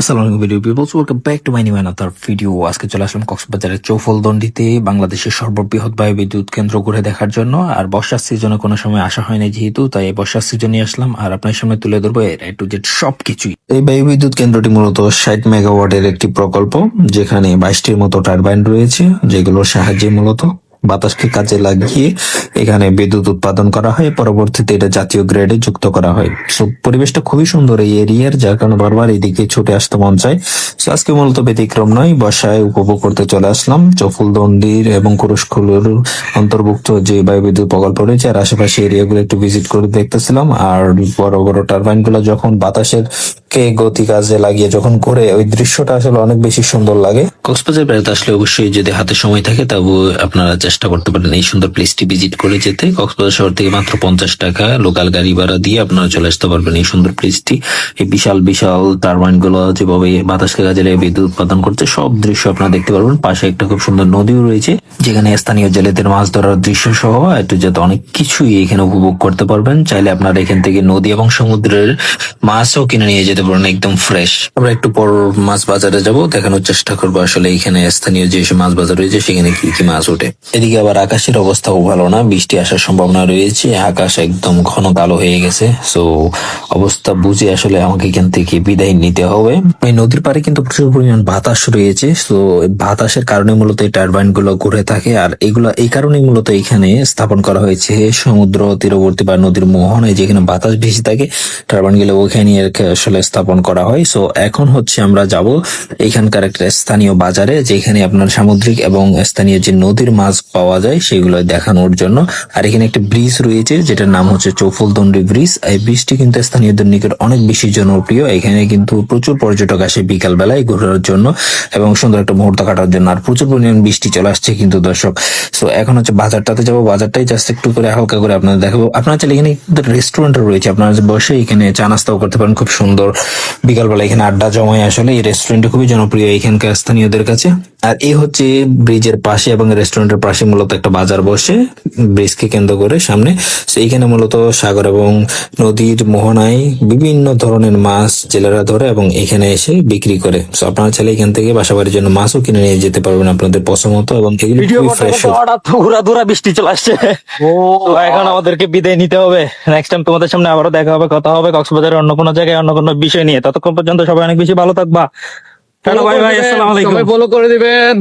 আসসালামু video peoples welcome back to my new another video আজকে চলে আসলাম কক্সবাজারের চৌফলদন্ডিতে বাংলাদেশের সর্ববৃহৎ বায়ু বিদ্যুৎ কেন্দ্র ঘুরে দেখার জন্য। আর বর্ষার সিজনে কোনো সময় আসা হয়নি যেহেতু, তাই এই বর্ষার সিজনে আসলাম। আর আপনার সামনে তুলে ধরবো এর টু জেড সবকিছুই। এই বায়ু বিদ্যুৎ কেন্দ্রটি মূলত ষাট মেগাওয়াটের একটি প্রকল্প, যেখানে বাইশটির মতো টারবাইন রয়েছে, যেগুলোর সাহায্যে মূলত বাতাসকে কাজে লাগিয়ে এখানে বিদ্যুৎ উৎপাদন করা হয়। পরবর্তীতে এটা জাতীয় গ্রেডে যুক্ত করা হয়। সো পরিবেশটা খুবই সুন্দর এই এরিয়ার যার কারণে বারবার এদিকে ছুটে আসতে মন চায়। So, আজকে মূলত ব্যতিক্রম নয় বর্ষায় উপভোগ করতে চলে আসলাম। চফুল চফুলদন্ডির এবং কুরুশখুলুর অন্তর্ভুক্ত যে বায়ু বিদ্যুৎ প্রকল্প রয়েছে আর আশেপাশে এরিয়াগুলো একটু ভিজিট করে দেখতেছিলাম। আর বড় বড় টারবাইনগুলো যখন বাতাসের কে গতি কাজে লাগিয়ে যখন করে ওই দৃশ্যটা আসলে অনেক বেশি সুন্দর লাগে। কক্সবাজার বেড়াতে আসলে অবশ্যই যদি হাতে সময় থাকে, তবু আপনারা চেষ্টা করতে পারেন এই সুন্দর প্লেসটি ভিজিট করে যেতে। কক্সবাজার শহর থেকে মাত্র পঞ্চাশ টাকা লোকাল গাড়ি ভাড়া দিয়ে আপনারা চলে আসতে পারবেন এই সুন্দর প্লেসটি এই বিশাল বিশাল টারবাইনগুলো যেভাবে বাতাসকে কাজে লাগিয়ে বিদ্যুৎ উৎপাদন করছে, সব দৃশ্য আপনারা দেখতে পারবেন। পাশে একটা খুব সুন্দর নদীও রয়েছে, যেখানে স্থানীয় জেলেদের মাছ ধরার দৃশ্য সহ একটু যাতে অনেক কিছুই এখানে উপভোগ করতে পারবেন। চাইলে আপনারা এখান থেকে নদী এবং সমুদ্রের মাছও কিনে নিয়ে যেতে পারেন একদম ফ্রেশ আমরা একটু পর মাছ বাজারে যাব, দেখানোর চেষ্টা করব আসলে এখানে স্থানীয় যে মাছ বাজার রয়েছে, সেখানে কি কি মাছ ওঠে। এদিকে আবার আকাশের অবস্থাও ভালো না, বৃষ্টি আসার সম্ভাবনা রয়েছে, আকাশ একদম ঘন কালো হয়ে গেছে। সো অবস্থা বুঝে আসলে আমাকে এখান থেকে বিদায় নিতে হবে। এই নদীর পাড়ে কিন্তু প্রচুর পরিমাণ বাতাস রয়েছে। তো বাতাসের কারণে মূলত এই টারবাইনগুলো ঘুরে থাকে, আর এগুলো, এই কারণেই মূলত এখানে স্থাপন করা হয়েছে সমুদ্র, তীরবর্তী বা নদীর মোহনায় যেখানে বাতাস বেশি থাকে টারবাইনগুলো ওখানে আসলে স্থাপন করা হয়। সো এখন হচ্ছে আমরা যাব এখানকার একটা স্থানীয় বাজারে, যেখানে আপনার সামুদ্রিক এবং স্থানীয় যে নদীর মাছ পাওয়া যায়, সেগুলো দেখানোর জন্য। আর এখানে একটা ব্রিজ রয়েছে, যেটার নাম হচ্ছে চৌফুলদন্ডি ব্রিজ। এই ব্রিজটি কিন্তু স্থানীয়দের নিকট অনেক বেশি জনপ্রিয়। এখানে কিন্তু প্রচুর পর্যটক আসে বিকাল বেলায় ঘোরার জন্য এবং সুন্দর একটা মুহূর্ত কাটার জন্য। আর প্রচুর পরিমাণ বৃষ্টি চলে আসছে কিন্তু দর্শক। সো এখন হচ্ছে বাজারটাতে যাব। বাজারটাই জাস্ট একটু করে হালকা করে আপনাদের দেখাবো। আপনার চাইলে এখানে রেস্টুরেন্ট রয়েছে। আপনারা বসে এখানে চা নাস্তাও করতে পারেন। খুব সুন্দর বিকালবেলা এখানে আড্ডা জমায় আসলে, এই রেস্টুরেন্টটা খুবই জনপ্রিয় এখানকার স্থানীয়দের কাছে। আর এই হচ্ছে ব্রিজের পাশে এবং রেস্টুরেন্টের পাশে মূলত একটা বাজার বসে। ব্রিজকে কেন্দ্র করে সামনে। So, এইখানে মূলত সাগর এবং নদীর মোহনায় বিভিন্ন ধরনের মাছ জেলেরা ধরে এবং এখানে এসে বিক্রি করে। তো আপনারা চাইলে এখান থেকে বাসাবাড়ির জন্য মাছও কিনে নিয়ে যেতে পারবেন আপনাদের পছন্দ মতো এবং এগুলো খুবই ফ্রেশ হঠাৎ ঘোরা ধুরা বৃষ্টি চলে আসছে। এখন আমাদেরকে বিদায় নিতে হবে। নেক্সট টাইম তোমাদের সামনে আবারও দেখা হবে কথা হবে কক্সবাজারের অন্য কোনো জায়গায় অন্য কোনো বিষয় নিয়ে। ততক্ষণ পর্যন্ত সবাই অনেক বেশি ভালো থাকবা। টাটা বাই বাই আসসালামু আলাইকুম। সবাই ফলো করে দিবেন।